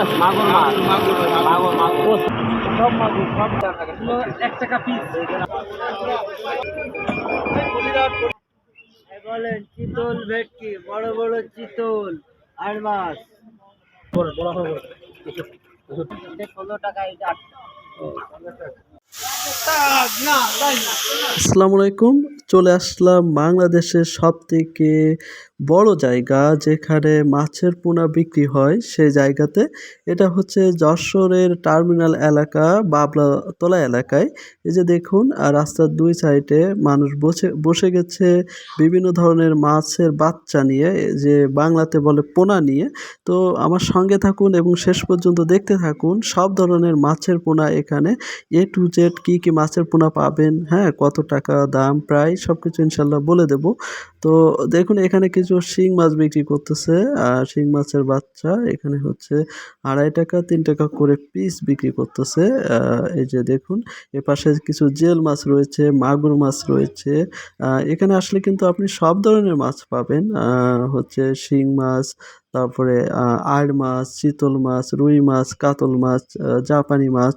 মাছ মাগুর মাছ। মাগুর মাগুর মাগুর সব মাগুর সব টাকা এক টাকা পিস বলেন চিতল ভেটকি বড় বড় চিতল আর মাছ। বড় বড় হবে এটা ষোলো টাকা এটা আট। আসসালামু আলাইকুম চলে আসলাম বাংলাদেশের সব থেকে বড় জায়গা যেখানে মাছের পোনা বিক্রি হয় সেই জায়গাতে। এটা হচ্ছে যশোরের টার্মিনাল এলাকা, বাবলাতলা এলাকায়। এই যে দেখুন, আর রাস্তার দুই সাইডে মানুষ বসে বসে গেছে বিভিন্ন ধরনের মাছের বাচ্চা নিয়ে, যে বাংলাতে বলে পোনা নিয়ে। তো আমার সঙ্গে থাকুন এবং শেষ পর্যন্ত দেখতে থাকুন সব ধরনের মাছের পোনা এখানে এ টু জেড কী কী মাছের পোনা পাবেন হ্যাঁ কত টাকা দাম, প্রায় সব কিছু ইনশাল্লাহ বলে দেব। তো দেখুন, এখানে কিছু শিং মাছ বিক্রি করতেছে, আর শিং মাছের বাচ্চা এখানে হচ্ছে আড়াই টাকা, তিন টাকা করে পিস বিক্রি করতেছে। এই যে দেখুন এ পাশে কিছু জেল মাছ রয়েছে, মাগুর মাছ রয়েছে। এখানে আসলে কিন্তু আপনি সব ধরনের মাছ পাবেন। হচ্ছে শিং মাছ তারপরে আড় মাছ চিতল মাছ, রুই মাছ, কাতল মাছ জাপানি মাছ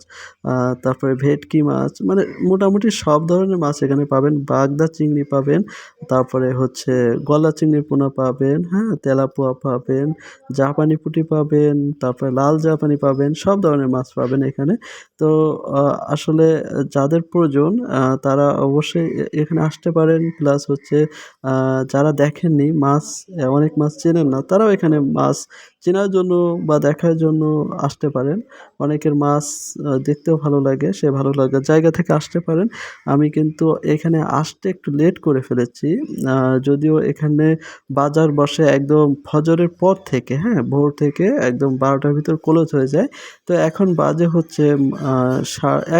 তারপরে ভেটকি মাছ মানে মোটামুটি সব ধরনের মাছ এখানে পাবেন। বাগদা চিংড়ি পাবেন, তারপরে হচ্ছে গলা চিংড়ির পোনা পাবেন হ্যাঁ তেলাপোয়া পাবেন, জাপানি পুঁটি পাবেন, তারপরে লাল জাপানি পাবেন, সব ধরনের মাছ পাবেন এখানে। তো আসলে যাদের প্রয়োজন তারা অবশ্যই এখানে আসতে পারেন। প্লাস হচ্ছে যারা দেখেননি, মাছ, অনেক মাছ চেনেন না, তারাও এখানে মাছ চেনার জন্য বা দেখার জন্য আসতে পারেন। অনেকের মাছ দেখতেও ভালো লাগে, সে ভালো লাগে জায়গা থেকে আসতে পারেন। আমি কিন্তু এখানে আসতে একটু লেট করে ফেলেছি যদিও এখানে বাজার বসে একদম ফজরের পর থেকে হ্যাঁ ভোর থেকে একদম বারোটার ভিতর ক্লোজ হয়ে যায়। তো এখন বাজে হচ্ছে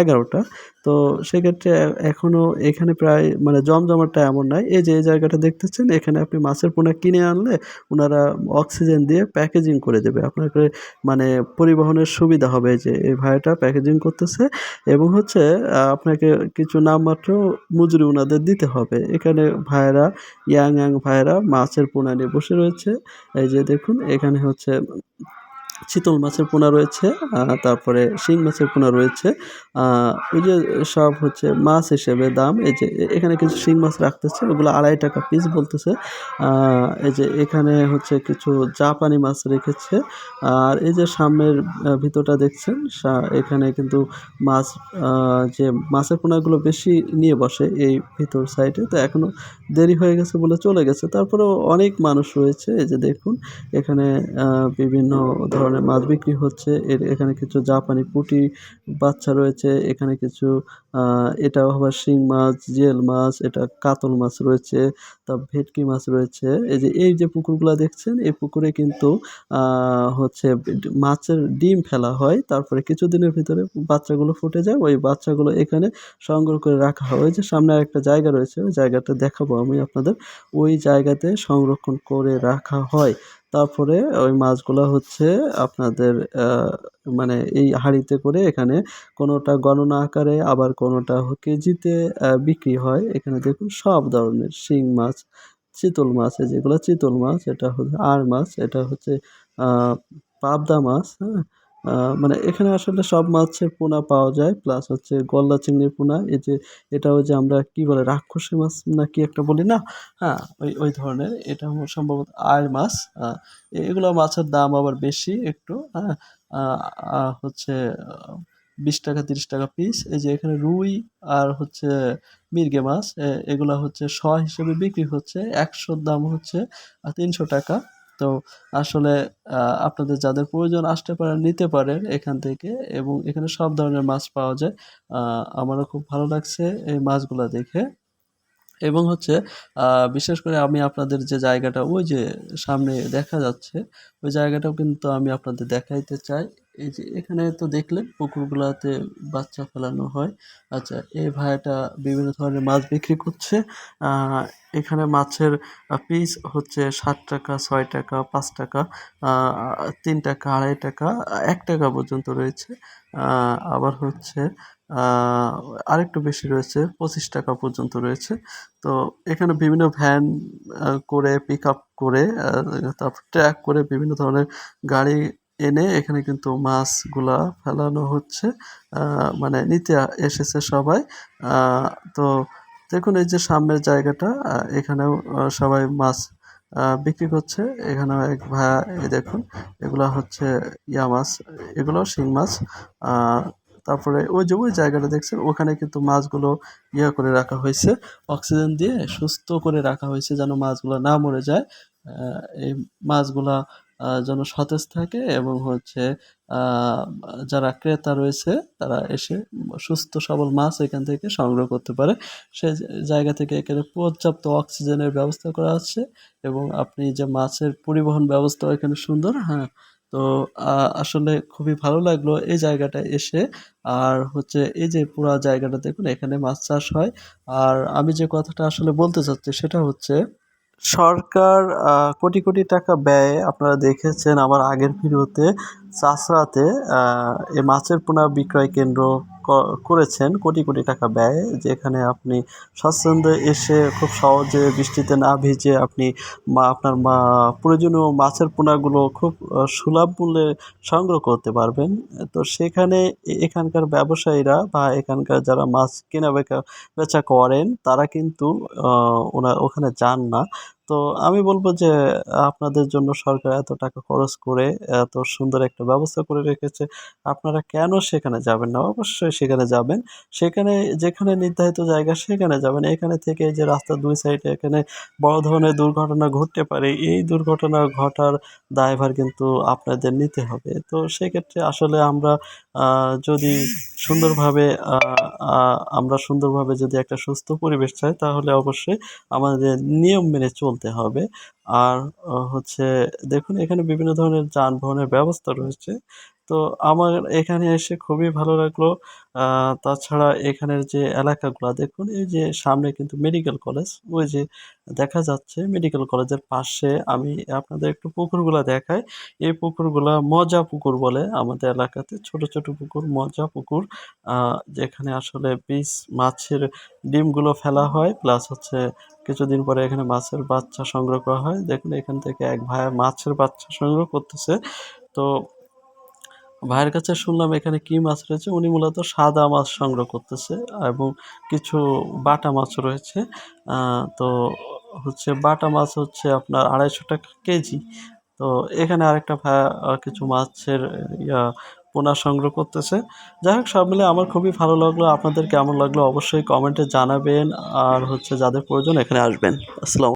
এগারোটা। তো সেক্ষেত্রে এ- এখনও প্রায় মানে জমজমাটটা এমন নয় এই যে, এই জায়গাটা দেখতেছেন, এখানে আপনি মাছের পোনা কিনে আনলে ওনারা অক্সিজেন দিয়ে প্যাকেজিং করে দেবে। আপনাকে মানে পরিবহনের সুবিধা হবে যে এই ভাইটা প্যাকেজিং করতেছে এবং হচ্ছে আপনাকে কিছু নামমাত্র মজুরি ওনাদের দিতে হবে। এখানে ভাইয়েরা, ইয়াং ইয়াং ভাইয়েরা মাছের পোনা নিয়ে বসে রয়েছে। এই যে দেখুন, এখানে হচ্ছে চিতল মাছের পোনা রয়েছে তারপরে শিং মাছের পোনা রয়েছে ওই যে সব হচ্ছে মাছ হিসেবে দাম, এই যে এখানে কিছু শিং মাছ রাখতেছে, ওগুলো আড়াই টাকা পিস বলতেছে এই যে এখানে হচ্ছে কিছু জাপানি মাছ রেখেছে, আর এই যে সামনের ভিতরটা দেখছেন এখানে কিন্তু মাছ যে মাছের পোনাগুলো বেশি নিয়ে বসে এই ভিতর সাইডে তো এখনও দেরি হয়ে গেছে বলে চলে গেছে, তারপরেও অনেক মানুষ রয়েছে, এই যে দেখুন, এখানে বিভিন্ন ধরনের মাছ বিক্রি হচ্ছে। এর এখানে কিছু জাপানি পুঁটি বাচ্চা রয়েছে। এখানে কিছু এটা আবার শিং মাছ, জেল মাছ, এটা কাতল মাছ রয়েছে, তা ভেটকি মাছ রয়েছে। এই যে এই যে পুকুরগুলো দেখছেন, এই পুকুরে কিন্তু হচ্ছে মাছের ডিম ফেলা হয়। তারপরে কিছুদিনের ভিতরে বাচ্চাগুলো ফুটে যায়। ওই বাচ্চাগুলো এখানে সংগ্রহ করে রাখা হয়। ওই যে সামনে একটা জায়গা রয়েছে। ওই জায়গাটা দেখাবো আমি আপনাদের। ওই জায়গাতে সংরক্ষণ করে রাখা হয়। তারপরে ওই মাছগুলো হচ্ছে আপনাদের মানে এই হাঁড়িতে করে এখানে কোনোটা গণনা আকারে, আবার কোনোটা কেজিতে বিক্রি হয়। এখানে দেখুন সব ধরনের শিং মাছ, চিতল মাছ যেগুলো চিতল মাছ, এটা হচ্ছে আর মাছ, এটা হচ্ছে পাবদা মাছ হ্যাঁ? মানে এখানে আসলে সব মাছের পোনা পাওয়া যায় প্লাস হচ্ছে গলদা চিংড়ির পোনা। এই যে এটা ওই যে আমরা কি বলে, রাক্ষসী মাছ না কি একটা বলি না? হ্যাঁ ওই ওই ধরনের। এটা সম্ভবত আড় মাছ। এগুলো মাছের দাম আবার বেশি একটু। হ্যাঁ হচ্ছে বিশ টাকা, তিরিশ টাকা পিস এই যে এখানে রুই আর হচ্ছে মির্গে মাছ এগুলা হচ্ছে শ হিসেবে বিক্রি হচ্ছে। একশোর দাম হচ্ছে তিনশো টাকা। তো আসলে আপনাদের যাদের প্রয়োজন আসতে পারেন নিতে পারেন এখান থেকে এবং এখানে সব ধরনের মাছ পাওয়া যায়। আমারও খুব ভালো লাগছে এই মাছগুলা দেখে। এবং হচ্ছে বিশেষ করে আমি আপনাদের যে জায়গাটা, ওই যে সামনে দেখা যাচ্ছে, ওই জায়গাটাও কিন্তু আমি আপনাদের দেখাইতে চাই। এই যে এখানে তো দেখলেন পুকুরগুলোতে বাচ্চা ফেলানো হয়। আচ্ছা এই ভাইটা বিভিন্ন ধরনের মাছ বিক্রি করছে। এখানে মাছের পিস হচ্ছে সাত টাকা, ছয় টাকা, পাঁচ টাকা তিন টাকা, আড়াই টাকা, এক টাকা পর্যন্ত রয়েছে। আবার হচ্ছে আরেকটু বেশি রয়েছে, পঁচিশ টাকা পর্যন্ত রয়েছে। তো এখানে বিভিন্ন ভ্যান করে পিক আপ করে তারপর ট্র্যাক করে বিভিন্ন ধরনের গাড়ি এনে এখানে কিন্তু মাছগুলা ফেলানো হচ্ছে মানে নিতে এসেছে সবাই। তো দেখুন এই যে সামনের জায়গাটা এখানেও সবাই মাছ বিক্রি করছে। এখানেও এক ভাইয়া এই দেখুন, এগুলা হচ্ছে ইয়া মাছ, এগুলো শিং মাছ। তারপরে ওই যে ওই জায়গাটা দেখছেন, ওখানে কিন্তু মাছগুলো ইয়া করে রাখা হয়েছে, অক্সিজেন দিয়ে সুস্থ করে রাখা হয়েছে যেন মাছগুলো না মরে যায়। এই মাছগুলা যেন সতেজ থাকে এবং হচ্ছে যারা ক্রেতা রয়েছে, তারা এসে সুস্থ সবল মাছ এখান থেকে সংগ্রহ করতে পারে। সে জায়গা থেকে এখানে পর্যাপ্ত অক্সিজেনের ব্যবস্থা করা আছে এবং আপনি যে মাছের পরিবহন ব্যবস্থা এখানে সুন্দর হ্যাঁ? তো আসলে খুবই ভালো লাগল এই জায়গাটায় এসে। আর হচ্ছে, এই যে পুরো জায়গাটা দেখুন, এখানে মাছ চাষ হয়। আর আমি যে কথাটা আসলে বলতে চাচ্ছি, সেটা হচ্ছে সরকার কোটি কোটি টাকা ব্যয়ে আপনারা দেখেছেন আমার আগের ভিডিওতে চাষরাতে এই মাছের পোনা বিক্রয় কেন্দ্র করেছেন কোটি কোটি টাকা ব্যয়ে, যেখানে আপনি স্বাচ্ছন্দ্যে এসে খুব সহজে বৃষ্টিতে না ভিজে আপনি মা, আপনার মা, প্রয়োজনীয় মাছের পোনাগুলো খুব সুলভ মূল্যে সংগ্রহ করতে পারবেন। তো সেখানে এখানকার ব্যবসায়ীরা বা এখানকার যারা মাছ কেনা বেচা করেন, তারা কিন্তু ওনা, ওখানে যান না। তো আমি বলব যে, আপনাদের জন্য সরকার এত টাকা খরচ করে এত সুন্দর একটা ব্যবস্থা করে রেখেছে। আপনারা কেন সেখানে যাবেন না? অবশ্যই সেখানে যাবেন। সেখানে যেখানে নির্ধারিত জায়গা সেখানে যাবেন। এখানে থেকে যে রাস্তার দুই সাইডে এখানে বড় ধরনের দুর্ঘটনা ঘটতে পারে, এই দুর্ঘটনা ঘটার দায়ভার কিন্তু আপনাদের নিতে হবে। তো সেক্ষেত্রে আসলে আমরা যদি সুন্দরভাবে আমরা সুন্দরভাবে যদি একটা সুস্থ পরিবেশ চাই, তাহলে অবশ্যই আমাদের নিয়ম মেনে চলতে হবে। আর হচ্ছে দেখুন, এখানে বিভিন্ন ধরনের যানবাহনের ব্যবস্থা রয়েছে। তো আমার এখানে এসে খুবই ভালো লাগল। তাছাড়া এখানের যে এলাকাগুলো, দেখুন, এই যে সামনে কিন্তু মেডিকেল কলেজ ওই যে দেখা যাচ্ছে মেডিকেল কলেজের পাশে আমি আপনাদের একটু পুকুরগুলো দেখাই। এই পুকুরগুলা মজা পুকুর বলে আমাদের এলাকাতে। ছোট ছোট পুকুর, মজা পুকুর। যেখানে আসলে বিষ মাছের ডিমগুলো ফেলা হয়, প্লাস হচ্ছে কিছুদিন পরে এখানে মাছের বাচ্চা সংগ্রহ করা হয়। দেখুন, এখান থেকে এক ভাই মাছের বাচ্চা সংগ্রহ করতেছে। তো ভাইয়ের কাছে শুনলাম এখানে কি মাছ রয়েছে? উনি মূলত সাদা মাছ সংগ্রহ করতেছে এবং কিছু বাটা মাছ রয়েছে। তো হচ্ছে বাটা মাছ হচ্ছে আপনার আড়াইশো টাকা কেজি। তো এখানে আরেকটা ভাইয়া কিছু মাছের, ইয়া পোনা সংগ্রহ করতেছে। যাই হোক, সব মিলে আমার খুবই ভালো লাগল। আপনাদের কেমন লাগল অবশ্যই কমেন্টে জানাবেন। আর হচ্ছে যাদের প্রয়োজন এখানে আসবেন। আসসালাম